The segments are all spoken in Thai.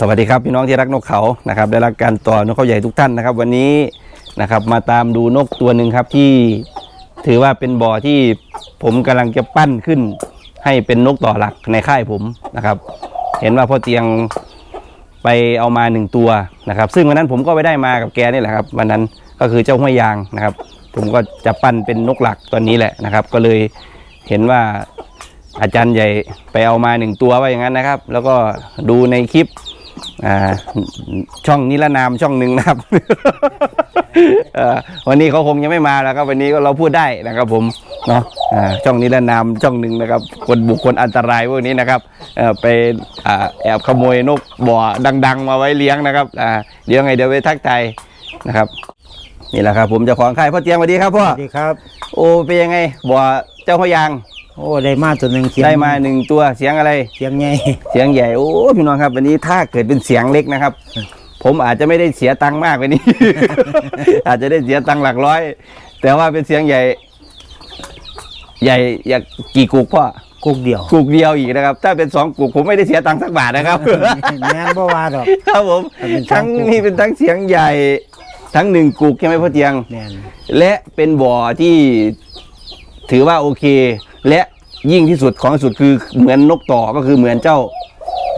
สวัสดีครับพี่น้องที่รักนกเขานะครับได้รับการต่อนกเขาใหญ่ทุกท่านนะครับ วันนี้นะครับมาตามดูนกตัวหนึ่งครับที่ถือว่าเป็นบ่อที่ผมกำลังจะปั้นขึ้น ให้เป็นนกต่อหลักในค่ายผมนะครับ เห็นว่าพ่อเตียงไปเอามาหนึ่งตัวนะครับ ซึ่งวันนั้นผมก็ไปได้มากับแกนี่แหละครับวันนั้นก็คือเจ้าห้วยยางนะครับ ผมก็จะปั้นเป็นนกหลักตัวนี้แหละนะครับ ก็เลยเห็นว่าอาจารย์ใหญ่ไปเอามาหนึ่งตัวว่าอย่างนั้นนะครับ แล้วก็ดูในคลิป อ่าช่องนิรนามช่องหนึ่งนะครับเอ่อวันนี้เขาคงยังไม่มาแล้วครับวันนี้ก็เราพูดได้นะครับผมเนาะอ่าช่องนิรนามช่องหนึ่งนะครับ คนบุคคลอันตรายพวกนี้นะครับเอ่อไปอ่าแอบขโมยนกบ่อดัง ๆ มาไว้เลี้ยงนะครับอ่าเดี๋ยวไงเดี๋ยวไปทักทายนะครับนี่แหละครับผมเจะของค่ายพ่อเตียงสวัสดีครับพ่อสวัสดีครับ โอ้เป็นยังไงบ่อเจ้าพ่อยาง โอ้ได้มาตัวหนึ่งเสียงได้มาหนึ่งตัวเสียงอะไร เสียงใหญ่เสียงใหญ่โอ้พี่น้องครับ วันนี้ถ้าเกิดเป็นเสียงเล็กนะครับ ผมอาจจะไม่ได้เสียตังค์มากวันนี้ อาจจะได้เสียตังค์หลักร้อย แต่ว่าเป็นเสียงใหญ่ ใหญ่อยากกี่กุกพ่อกุกเดียวกุกเดียวอีกนะครับ ถ้าเป็นสองกุกผมไม่ได้เสียตังค์สักบาทนะครับแม่นบ่ว่าดอกครับผมถ้าเป็นสองทั้งกุกนี้เป็นทั้งเสียงใหญ่ทั้งหนึ่งกุกใช่ไหมพ่อเตียงแม่นและเป็นบ่อที่ถือว่าโอเค และยิ่งที่สุดของที่สุดคือเหมือนนกต่อก็คือเหมือนเจ้า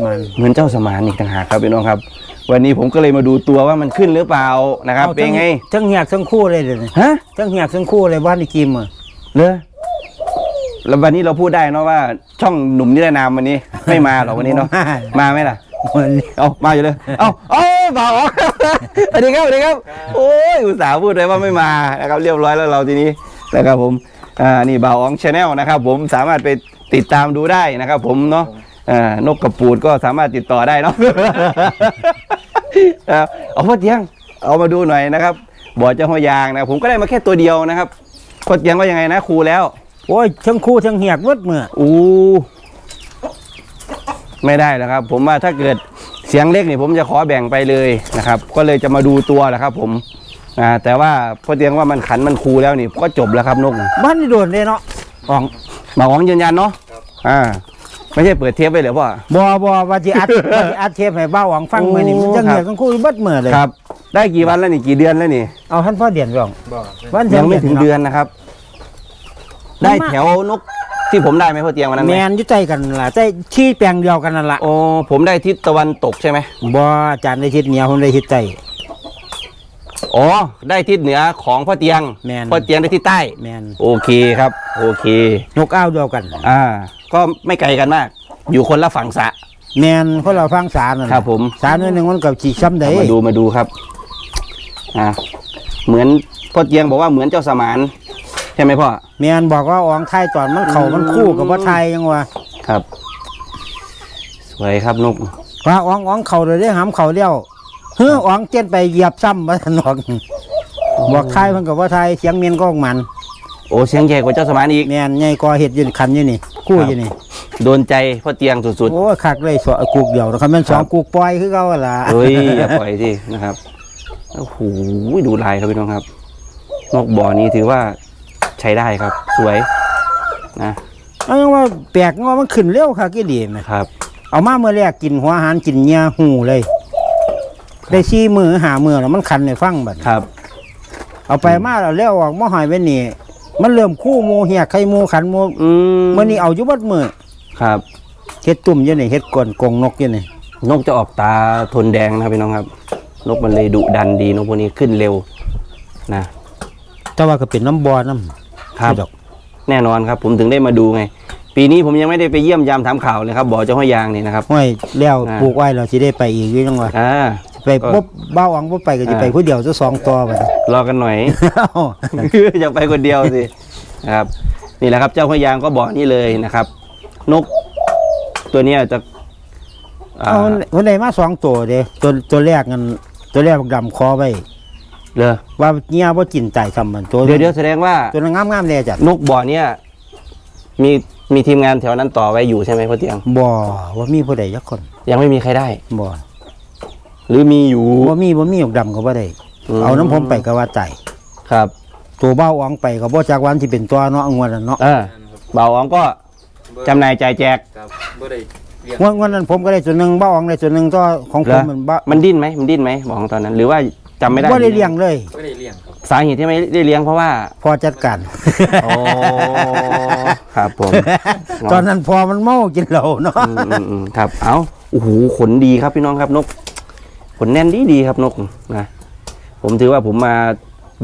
มันเหมือนเจ้าสมานอีกต่างหากครับพี่น้องครับ วันนี้ผมก็เลยมาดูตัวว่ามันขึ้นหรือเปล่านะครับอาเป็นไงทั้งเหียกทั้งคู่เลยเดี๋ยวนี้ฮะทั้งเหียกทั้งคู่เลยบ้านอีกิมอะเลยแล้ววันนี้เราพูดได้เนาะว่าช่องหนุ่มนิรนามวันนี้ ไม่มาหรอกวันนี้เนาะมาไหมล่ะวันนี้เอามาอยู่เลยเอาเอาบ่าวอ๋องสวัสดีครับสวัสดีครับ โอ้ยอุตส่าห์พูดเลยว่าไม่มานะครับเรียบร้อยแล้วเราทีนี้นะครับผม อ่านี่บ่าวอ๋องชาแนลนะครับผมสามารถไปติดตามดูได้นะครับผมเนาะอ่านกกระปูดก็สามารถติดต่อได้เนาะครับเอาพ่อเตียงเอามาดูหน่อยนะครับบ่อเจ้าหัวยางนะครับผมก็ได้มาแค่ตัวเดียวนะครับพ่อเตียงว่ายังไงนะครูแล้วโอ้ยทั้งคู่ทั้งเหียกเวิดเมื่ออู้ไม่ได้แล้วครับ ผมว่าถ้าเกิดเสียงเล็กนี่ผมจะขอแบ่งไปเลยนะครับ ก็เลยจะมาดูตัวแหละครับ ผม อ่าแต่ว่าพ่อเตียงว่ามันขันมันคูแล้วนี่ก็จบแล้วครับนกบ้านนี่โดนเลยเนาะอ๋องหมาหวังยืนยันเนาะอ่าไม่ใช่เปิดเทปไปเหรือพ่อ บ่บ่ว่าสิอัด ว่าสิอัดเทปให้บ้าหวังฟังมื้อนี้โอ้มันทั้งครับเหียกทั้งคู่เบิดเมื่อเลย ครับ ได้กี่วันแล้วนี่กี่เดือนแล้วนี่ เอาท่านพ่อเดียนร้องวันยังไม่ถึงเดือนาะนนะครับ ได้แถวนกที่ผมได้ไหมพ่อเตียงวันนั้นไหมแม่นอยู่ใจกันล่ะใจที่แปลงเดียวกันนั่นล่ะโอ้ผมได้ทิศตะวันตกใช่ไหมบ่อาจารย์ได้ทิศเหนือผมได้ทิศใต้ อ๋อ ได้ทิศเหนือของพ่อเตียงแม่น พ่อเตียงได้ทิศใต้ แม่นโอเคครับ โอเค นกอ้าวเดียวกัน อ่า ก็ไม่ไกลกันมาก อยู่คนละฝั่งสระ แม่นคนเราฟังสารนั่นครับผม สารนิดนึงมันกับฉีช้ำได้เอามาดูมาดูครับ อ่า เหมือนพ่อเตียงบอกว่าเหมือนเจ้าสมานใช่ไหมพ่อ แม่นบอกว่าอองไทยตอนมันเข่าอืมมันคู่กับว่าไทยยังวะครับ สวยครับนกว่าอองอองเข่าเลยได้หามเข่าเลี้ยว เฮ้ออองเจนไปเหยียบซ้ำมาถนอกบอกไทยมันกับว่าไทยเสียงเมียนก็ของมันโอ้เสียงใหญ่กว่าเจ้าสมานอีก แม่นใหญ่กอเห็ดอยืนคันอยู่นี่คู่อยู่นี่โดนใจพ่อเตียงสุดโอ้ยคักเลยสอกูกเดียวนะครับแม่นสองครับกูกปล่อยคือเขาหั่นล่ะๆเฮ้ยอย่าปล่อยสินะครับโอ้โหดูลายครับพี่น้องครับ นกบ่อนี้ถือว่าใช้ได้ครับ สวยนะเอายังว่าแปลกว่ามันขึ้นเร็วค่ะกี่ดีไหมครับ เอามาเมื่อแรกกินหัวอาหารกินเนื้อหูเลย ได้ชี้มือหามือแล้วมันคันในฟังบัดครับ เอาไปมาแล้วเลี้ยวออกมาหอยไว้นี่ มันเริ่มคู่หมูเหียกไข่หมูขันหมูอืมมื่อนี้เอาอยู่เบัดมือครับเฮ็ดตุ่มอยู่นี่เฮ็ดกลนกงนกอยู่นี่นกจะออกตาทนแดงนะครับพี่น้องครับ นกมันเลยดุดันดีนกพวกนี้ขึ้นเร็วนะแต่ว่าก็เป็นน้ำบอน้ำครับดอกแน่นอนครับ ผมถึงได้มาดูไง ปีนี้ผมยังไม่ได้ไปเยี่ยมยามถามข่าวเลยครับบ่อเจ้าห้วยยางนี่นะครับห้อยแล้วอ่าปลูกไว้เราสิได้ไปอีกอยู่จังว่าอ่า ไปก็บ่บ้าหวังบ่ไปก็สิอ่าไปผู้เดียวจะสองตัวบัดรอกันหน่อยอยากไปคนเดียวสินะครับ นี่แหละครับ เจ้าห้วยยางก็บ่อนี่เลยนะครับ นกตัวเนี้ยจะอ่าเอาวันใดมาสองตัวเด้ตัวตัวแรกนั่นตัวแรกบักดำคอไว้เลยว่าเงี้ยบ่กินตายซ้ำมันตัวเดี๋ยวเดี๋ยวแสดงว่าตัวนั้นงามๆเลยจ้ะนกบ่อเนี้ยมีมีทีมงานแถวนั้นต่อไว้อยู่ใช่ไหมพ่อเตียงบ่ว่ามีผู้ใดจักคน ยังไม่มีใครได้บ่ หรือมีอยู่ บ่มีบ่มีบักดำก็บ่ได้มเอาน้ำผมไปก็ว่าตายครับ ตัวเบ้าอองไปก็บ่จากวันที่เป็นตัวเนาะงวดนั้นเนาะเออเบาอ๋องก็จำหน่ายจ่ายแจกครับบ่ได้ลี้ยงงวดงวดนั้นผมก็ได้ส่วนหนึ่งบ้าอองได้ส่วนหนึ่งก็ของผมมันบ้ามันดิ้นไหมมันดิ้นไหมบอกตอนนั้น หรือว่าจำไม่ได้บ่ได้เลี้ยงเลยไม่ได้เลี้ยงครับสาเหตุที่ไม่ได้เลี้ยงเพราะว่าพอจัดการ โอ้ครับผม ตอนนั้นพอมันเมากินเหล้าเนาะอืมอืมอืมครับ เอาโอ้โหขนดีครับพี่น้องครับนก ขนแน่นดีดีครับนกนะผมถือว่าผมมา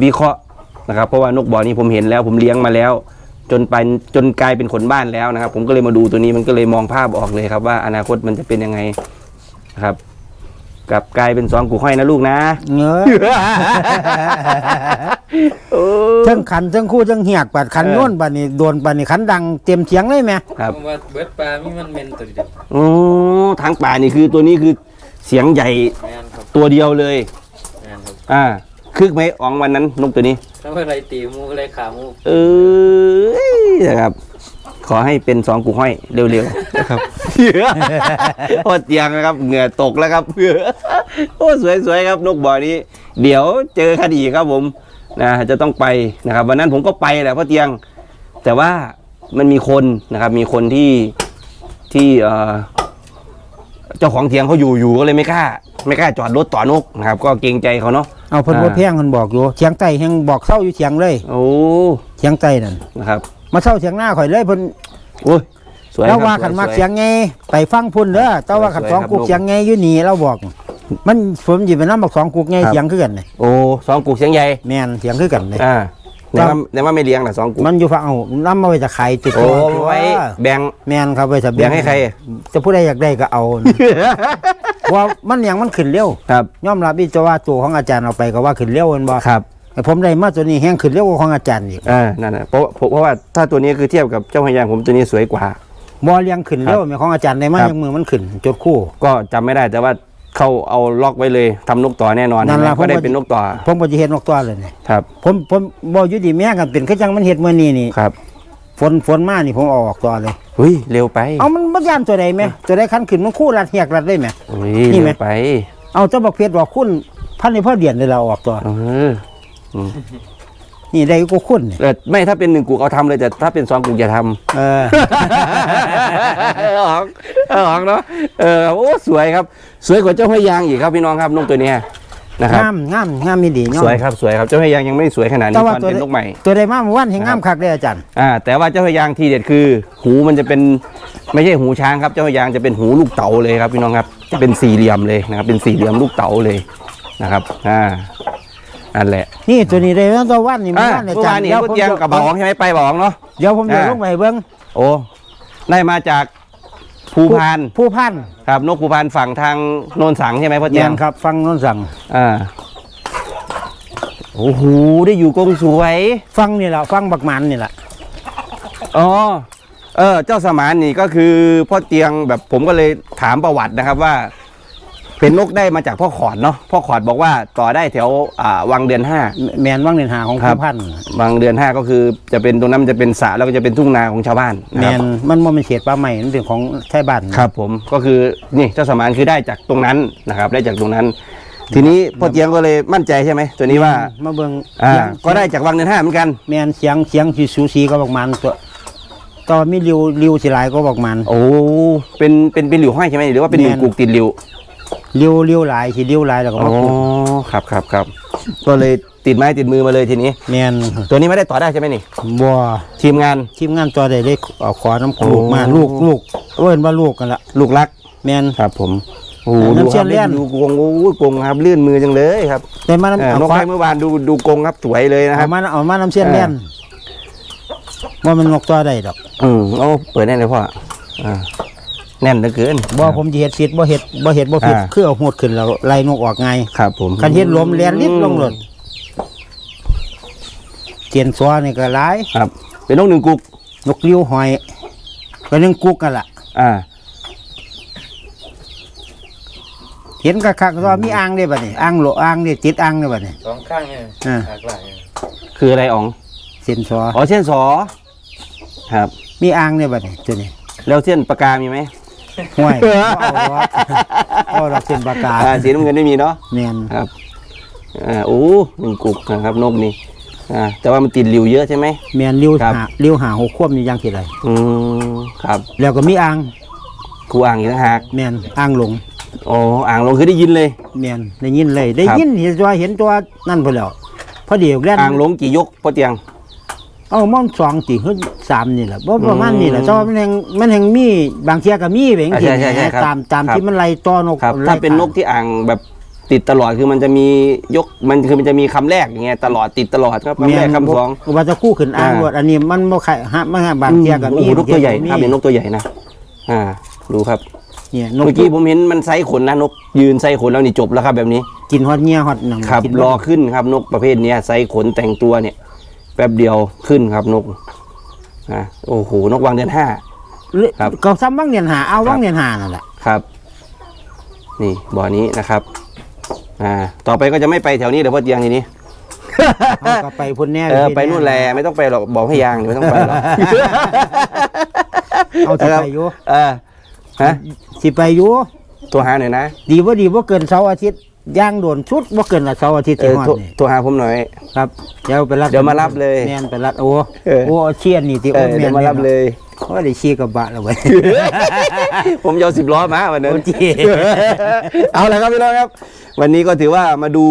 วิเคราะห์นะครับ เพราะว่านกบ่อนี้ผมเห็นแล้ว ผมเลี้ยงมาแล้ว จนไปจนกลายเป็นขนบ้านแล้วนะครับ ผมก็เลยมาดูตัวนี้มันก็เลยมองภาพออกเลยครับ ว่าอนาคตมันจะเป็นยังไงนะครับกลับกลายเป็นสองกูห้อยนะลูกนะเงอโอ้เทั้งขันเทั้งคู่เทั้งเหียกปัดขันเออโน่นบัดนี้โดนบัดนี้ขันดังเต็มเสียงเลยแหมครับเพราะว่าเบิร์ดปลามีมันเมนตัวเดียวโอ้ทางป่านี่คือตัวนี้คือ เสียงใหญ่แมนครับตัวเดียวเลย แมนครับอ่าคึกไหมอ๋องวันนั้นนกตัวนี้ถ้าเมื่อไรตีมูอะไรขามูเออนะครับ ขอให้เป็นสองกูห้อยเร็วๆนะครับโคตรเตียงนะครับเหงื่อตกแล้วครับโอ้สวยๆครับนกบ่อนี้ เดี๋ยวเจอคดีครับผมนะจะต้องไปนะครับ วันนั้นผมก็ไปแหละพ่อเตียง แต่ว่ามันมีคนนะครับ มีคนที่ที่เอ่อ เจ้าของเถียงเขาอยู่อยู่ก็เลยไม่กล้า ไม่กล้าจอดรถต่อนกนะครับ ก็เกรงใจเขาเนาะเอาเพิ่นบ่อ่าแพงเพิ่นบอกอยู่เสียงใต้แฮงบอกเศร้าอยู่เสียงเลยโอ้เสียงใต้นั่นนะครับ มาเศร้าเสียงหน้าข่อยเลยเพิ่นโอ้ยสวยคเรารับว่าขันสวมักๆเสียงไงไปฟังพุ่นเด้อแต่ว่าขันสวยๆสองครับกุกลูกเสียงไงอยู่นี่เราบอก มันผมหยิบไปน้ำบอกสองกุกไงครับ เสียงคือกันเลยโอ้สองกูเสียงใหญ่แม่นเสียงคือกันเลยอ่าครั แต่บว่าแต่ว่าไม่เลี้ยงนะสองกูมันอยู่ฟังเอาน้ำมาไว้จะขายติดโอ้ตัวไว้แบ่ง แม่นครับไว้จะแบ่งให้ใคร จะผู้ใดอยากได้ก็เอาว่ามันอย่างมันขึ้นเร็วครับยอมรับอีกจะว่าตัวของอาจารย์เอาไปก็ว่าขึ้นเร็วแมันบ่ครับแต่ผมได้มาตัวนี้แห้งขึ้นเร็วกว่าของอาจารย์อีกอ่านั่นนะเพราะเพราะเพราะว่าถ้าตัวนี้คือเทียบกับเจ้าพญางผมตัวนี้สวยกว่า บ่เลี้ยงขึ้นเร็วแม่ของอาจารย์ได้มาครับอย่างมือมันขึ้นจดคู่ ก็จำไม่ได้แต่ว่า เขาเอาล็อกไว้เลยทำนกต่อแน่นอนนั่นล่ะเห็นไหมก็ได้ผมว่า เป็นนกต่อผมก็จะเห็นนกตัวเลยนี่ครับผมผมบ่อยู่ดีแม่กันเป็นคือจังมันเฮ็ดมื้อนี้นี่ครับฝนฝนมานี่ผมเอาออกตัวเลย เฮ้ยเร็วไปเอามันบ่ย่านตัวใดแม่ตัวใดคันขึ้นมันคู่รัดเหียกรัดได้แม่ เฮ้ยนี่ไหมเร็วไปเอาเจ้าบักเพชรบอกคุณพันในพ่อเดียนเลยเราออกตัว เออ นี่ได้ก็คุณนี่แต่ไม่ถ้าเป็นหนึ่งกูเอาทำเลยแต่ถ้าเป็นสองกูอย่าทำเออออกเออออกเนาะเออโอ้สวยครับ สวยกว่าเจ้าพญางอีกครับพี่น้องครับนกตัวเนี้ยนะครับ งามงามงามมีดีเนาะสวยครับสวยครับเจ้าพญางยังไม่สวยขนาดนี้แต่ตว่าอนตัวเป็นนกใหม่ ตัวใดมาเมื่อวันเห็นงามคักเลยอาจารย์ อ่า แต่ว่าเจ้าพญางทีเด็ดคือ หูมันจะเป็นไม่ใช่หูช้างครับเจ้าพญางจะเป็นหูลูกเต๋าเลยครับพี่น้องครับจะเป็นสี่เหลี่ยมเลยนะครับเป็นสี่เหลี่ยมลูกเต๋าเลยนะครับ อ่า นั่นแหละนี่ตัวนี้ได้มาตัววันนี่อ่าเมื่อวานอาเมื่อานจาวรย์นี่เดี๋ยวพูผมดยังกับบองใช่ไหมไปบองเนาะ เดี๋ยวผมจะอ่า ลงไปให้เบิ่งโอ้ได้มาจากภูพานผู้พันครับ นกภูพานฝั่งทางโนนสังใช่ไหมพ่อเนีเจียยงนครับ ฟังโน้นสั่งอ่าโอ้โหได้อยู่กรงสวย ฟังนี่แหละฟังบักมันนี่แหละอ๋อ เออ เจ้าสมานนี่ก็คือพ่อเตียงแบบผมก็เลยถามประวัตินะครับว่า เป็นนกได้มาจากพ่อขอดเนาะพ่อขอดบอกว่าต่อได้แถวอ่าวังเดือนห้า แมนว่างเนินหาของครับผู้พันวังเดือนห้าก็คือจะเป็นตรงนั้นมันจะเป็นสระแล้วก็จะเป็นทุ่งนาของชาวบ้านแมนะครับนมันบ่แมันเขตป่าใหม่มันเป็นของไทยบ้านครับผมก็คือนี่เจ้าสมานคือได้จากตรงนั้นนะครับ ได้จากตรงนั้น ทีนี้พ่อเตียงก็เลยมั่นใจใช่ไหมตัวนี้ว่ามาเบิ่งอ่าเสียงก็ได้จากวังเดือนห้าเหมือนกัน แมนเสียงเสียงสิสูสีก็บักมันตัวต่อมีริวริวสิหลายก็บักมัน โอ้เป็นเป็นเป็นหลิวห้อยใช่ไหมหรือว่าเป็นหแม่นึ่นงกุกติดหลิว ริวริวหลายสิริวหลายแล้วก็อ๋อมาปลูกครับครับครับก็เลยติดไม้ติดมือมาเลยทีนี้ แมนตัวนี้ไม่ได้ต่อได้ใช่ไหมนี่ บัวทีมงานทีมงานตัวใดได้เอาขอน้ำโอ้ ลูกมาลูกลูกเอิ้นว่าลูกกันละลูกรักแมน ครับ ผมโอ้โหน้ำดูเชื่คอรับมเลี่ยน ดูกรงโอ้โหกรงครับลื่นมือจังเลยครับได้มาน้ำเออเอานกขอไม้เมื่อวานดูดูกรงครับสวยเลยนะคเอารับ มาเอามาน้ำเสี้ยนเออเล่นว่ามันนกตัวใดดอกอืมโอ้เปิดแน่เลยพ่ออ่า แน่นเหลือเกินบ่ผมจะเฮ็ดผิดบ่เฮ็ดบ่เฮ็ดบ่ผิดอ่าคือเอาหดขึ้นแล้วไล่นกออกไงครับ ผมคันเฮ็ดลมแล่นลิดลงหล่นเจียนซัวนี่ก็หลายครับ เป็นนกหนึ่งกุก นกลิ้วหอยก็นึงกุกกันล่ะ อ่า เห็นคักๆว่ามีอ่างเด้บัดนี้อ่างโหลอ่างนี่ติดอ่างเด้บัดนี้สองข้างเนี่ยอ่าหลากหลายเนี่ยคืออะไรอ๋องเส้นซัวอ๋อเส้นสอครับ มีอ่างเด้บัดนี้ตัวนี้แล้วเส้นปากกามีไหม ห้วยบ่เอาดอกเอาดอกเส้นปากกาอ่าสีน้ำเงินไม่มีเนาะแม่นครับอ่าโอ้หนึ่งกุกนะครับนกนี่อ่าแต่ว่ามันติดหลิวเยอะใช่ไหม แม่นลิ้วครับ หาลิ้วหาหกควบนี่ยังสิไรอืมครับแล้วก็มีอ่างครูอ่างอีกต่างหากแม่นอ่างหลงอ๋ออ่างลงคือได้ยินเลย แม่นได้ยินเลย ได้ครับยินเห็นตัวเห็นตัวนั่นพุ่นแล้วพอดีแล่นอ่างลงกี่ยกพ่อเตียง เอาม่อนสองติคือสามนี่แหละบ่อืมประมาณนี่แหละแต่ว่ามันแห่งมันแห่งมีบางเที่ยก็มีแบงอ่าทีใช่ใช่ใช่ครับตามตามครับ ที่มันไล่ต่อนกครับ ไล่ถ้าเป็นนกที่อ่างแบบติดตลอดคือมันจะมียกมันคือมันจะมีคำแรกอย่างเงี้ยตลอดติดตลอดครับคำแรกคำสอง ว่าจะกู้ขึ้นอ่างอ่ารวดอันนี้มันบ่ใครฮะมันฮะบางเที่ยก็โอ้มีโหนกตัวใหญ่บางถ้าที่เป็นนกตัวใหญ่นะอ่า ดูครับเนี่ยนกเมื่อกี้ผมเห็นมันไซส์ขนนะนกยืนไซส์ขนแล้วนี่จบแล้วครับแบบนี้ กินฮอดเงี้ยฮอดหนังครับกินรอขึ้นครับนกประเภทเนี้ยไซส์ขนแต่งตัวเนี่ย แป๊บเดียวขึ้นครับนกอ่าโอ้โหนกวางเดือนห้า ครับ ก็ซ้ำว่างเนียนหาเอาครับว่างเนียนหานั่นแหละครับ นี่บ่อนี้นะครับ อ่า ต่อไปก็จะไม่ไปแถวนี้เดี๋ยวพ่อเตียงทีนี้ เอาก็ไปพุ่นแน่เออที่ไปนู่นแหละไม่ต้องไปหรอกบอกให้ยางเดี๋ยวไม่ต้องไปหรอก เอาสิไปอยู่เออฮะสิไปอยู่ตัวหาหน่อยนะ ดีบ่ดีบ่เกินเสาร์อาทิตย์ ย่างโดนชุดบ่เกินละเสาร์อาทิตย์เอสิอฮอดโทรนี่โทรหาผมหน่อย ครับเดี๋ยวไปรับเดี๋ยวมารับเลยแม่นไปรับโอ้เออ โอ้เชียนนี่ที่เอโอ้อแม่นเดี๋ยวมารับเลยโอ้ได้ชี้กระบะแล้วเว้ย ผมจะเอาสิบล้อมาวันนั้น โอ้จีเอาละครับพี่น้องครับ วันนี้ก็ถือว่ามาดู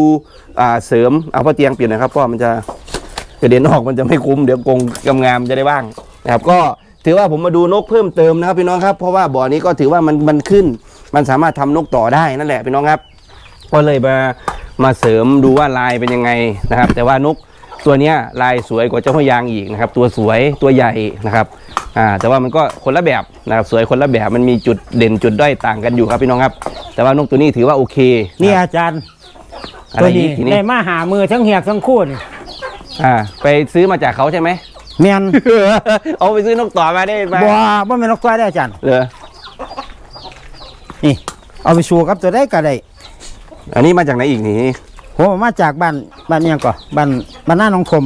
อ่าเสริมเอาพ่อเตียงเปลี่ยนหนะครับเพราะมันจะกระเด็นออกมันจะไม่คุ้มเดี๋ยวกรงงามๆจะได้บ้างนะครับ ก็ถือว่าผมมาดูนกเพิ่มเติมนะครับพี่น้องครับเพราะว่าบ่อนี้ก็ถือว่ามันมันขึ้น มันสามารถทำนกต่อได้นั่นแหละพี่น้องครับ ก็เลยมามาเสริมดูว่าลายเป็นยังไงนะครับ แต่ว่านกตัวเนี้ยลายสวยกว่าเจ้าพะยางอีกนะครับ ตัวสวยตัวใหญ่นะครับอ่าแต่ว่ามันก็คนละแบบนะครับสวยคนละแบบมันมีจุดเด่นจุดด้อยต่างกันอยู่ครับพี่น้องครับ แต่ว่านกตัวนี้ถือว่าโอเคนี่ะครับอาจารย์อะไรตัวอีนี้กทีนี้ได้มาหามือทั้งเหียกทั้งคู่นี่อ่าไปซื้อมาจากเขาใช่ไหม แม่นเอาไปซื้อนกต่อมาได้ไหมบ่บ่แม่นนกตัวได้อาจารย์ เหรอนี่เอาไปสู้กับตัวได้ก็ได้ อันนี้มาจากไหนอีกนี่ผมเอามาจากบ้านบ้านอิหยังก่อบ้านบ้านหน้าหนองทม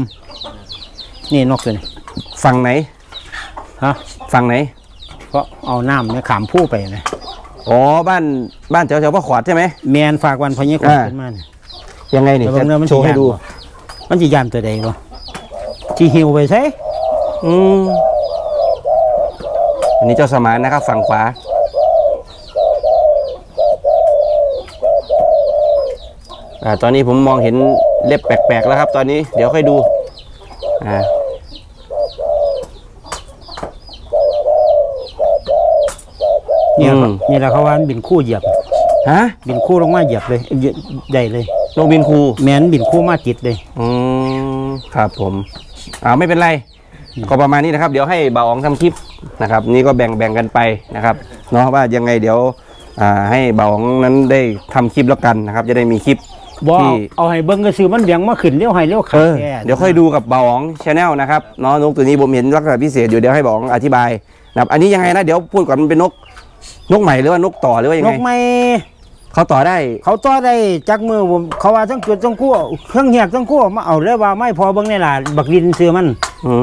นี่นกตัวนี้ฝั่งไหนฮะฝั่งไหนเพราะเอาน้ำเนี่ยขามผู้ไปนะอ๋อบ้านบ้านแถวแถวพ่อขวดใช่ไหม แมนฝากวันพญาคนอ่าขึ้นมานี่ยังไงนี่แต่บางเรื่องมันโชว์ให้สิยานดูบ่มันจะยานตัวใดบ่ที่หิวไปใช่อืมอันนี้เจ้าสมานนะครับฝั่งขวา อ่าตอนนี้ผมมองเห็นเล็บแปลกๆแล้วครับ ตอนนี้เดี๋ยวค่อยดูอ่าเนี่ยอืมนี่แหละเขาว่ามันบินคู่เหยียบฮะบินคู่ลงมาเหยียบเลยเหยียบใหญ่เลยนกบินครูแมนบินคู่มาจิตเลยอืมครับผมอ่าไม่เป็นไรก็ประมาณนี้นะครับ เดี๋ยวให้บ่าวอ๋องทำคลิปนะครับ นี่ก็แบ่งแบ่งกันไปนะครับเนาะว่ายังไงเดี๋ยวอ่าให้บ่าวอ๋องนั้นได้ทำคลิปแล้วกันนะครับ จะได้มีคลิป บ่ที่เอาให้เบิ่งก็ซื้อมันเบี่ยงมาขึ้นเลี้ยวให้เลี้ยวเอขาอแท้เดี๋ยวค่อยดูกับบ่าวอ๋องชาแนลนะครับเนาะนกตัวนี้ผมเห็นลักษณะพิเศษอยู่เดี๋ยวให้บ่าวอ๋องอธิบายนะครับอันนี้ยังไงนะเดี๋ยวพูดก่อนมันเป็นนก นกใหม่หรือว่านกต่อหรือว่ายังนไงกไม่เขาต่อได้เขาต่อได้จักมือผมเขาว่าทั้งจุดทั้งคู่เครื่องเหียกทั้งคู่มาเอาเลยว่าไม่พอเบิ่งในล่ะบักลินซื้อมันอื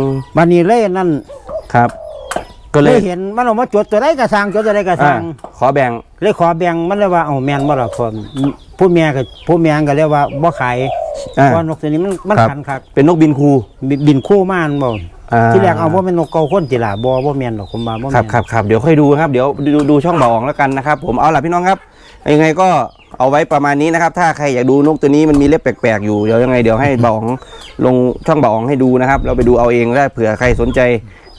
มบัดนี้เลยนั่นครับ ก็เลเลยยเห็นมันเอามาจดตัวได้กระสังจดตัวได้กระสัอ่างขอแบ่งเลยขอแบ่งมันเลยว่าเอาแม่นบ่ล่ะพอผู้แม่ก็ผู้แม่ก็เรียกว่าบ่ขายอ่า เพราะนกตัวนี้มันมันครับคันคักเป็นนกบินครูบิบินคู่มาอันบ่อ่าที่แรกเอาว่าเป็นนกเกาคนติล่ะบ่บ่แม่นหรอกผมว่าบ่ครัแม่บนครับครับเดี๋ยวค่อยดูครับเดี๋ยวดูดูช่องบ่าวอองแล้วกันนะครับ ผมเอาล่ะพี่น้องครับยังไงก็เอาไว้ประมาณนี้นะครับ ถ้าใครอยากดูนกตัวนี้มันมีเล็บแปลกๆอยู่เดี๋ยวยังไงเดี๋ยวให้บ่าวอองลงช่องบ่าวอองให้ดูนะครับ เราไปดูเอาเองได้เผื่อใครสนใจ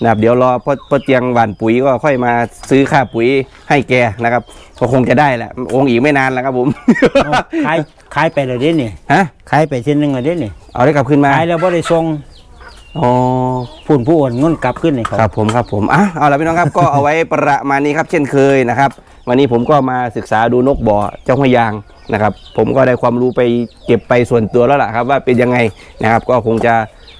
นะครับเดี๋ยวรอพ่อพ่อเจียงหวานปุ๋ยก็ค่อยมาซื้อค่าปุ๋ยให้แกนะครับก็คงจะได้แหละองค์อีกไม่นานแล้วครับผมเอาขายขายไปแล้วเด้นี่ฮะขายไปเส้นหนึงแล้วเด้นี่เอาได้กลับคืนมาขายแล้วบ่ได้ส่งอ๋อผู้ผู้โอนเงินกลับขึ้นให้เขาครับผมครับผมอะเอาละพี่น้องครับ ก็เอาไว้ประมาณนี้ครับ เช่นเคยนะครับ วันนี้ผมก็มาศึกษาดูนกบ่อเจ้าพะยางนะครับ ผมก็ได้ความรู้ไปเก็บไปส่วนตัวแล้วล่ะครับ ว่าเป็นยังไงนะครับ ก็คงจะ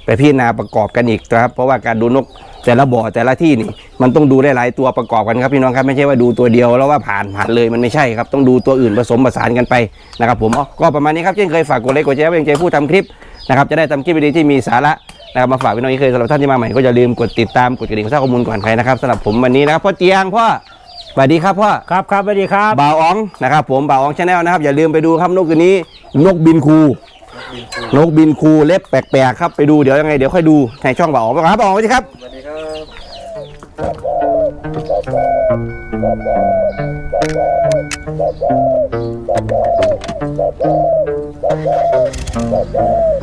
ไปพิจารณาประกอบกันอีกนะครับ เพราะว่าการดูนกแต่ละบ่อแต่ละที่นี่มันต้องดูได้หลายตัวประกอบกันครับพี่น้องครับไม่ใช่ว่าดูตัวเดียวแล้วว่าผ่านผ่านเลยมันไม่ใช่ครับต้องดูตัวอื่นผสมผสานกันไปนะครับผมอ๋อก็ประมาณนี้ครับเช่นเคยฝากกดไลค์กดแชร์เป็นใจผู้ทำคลิปนะครับจะได้ทำคลิปดีๆที่มีสาระนะครับมาฝากพี่น้องอีกเคยสำหรับท่านที่มาใหม่ก็อย่าลืมกดติดตามกดกระดิ่งทราบข้อมูลก่อนใครนะครับสำหรับผมวันนี้นะครับพ่อเตียงพ่อสวัสดีครับพ่อครับครับสวัสดีครับบ่าวอ๋องนะครับผมบ่าวอ๋องชาแนลนะครับอย่าลืมไปดูครับนกตัวนี้นกบินคูบิ นกบินคูเล็บแปลกๆครับไปดูเดี๋ยวยังไงเดี๋ยวค่อยดูในช่องบ่าวอ๋อครับบ่าวอ๋อสวัสดีครับสวัสดีครับ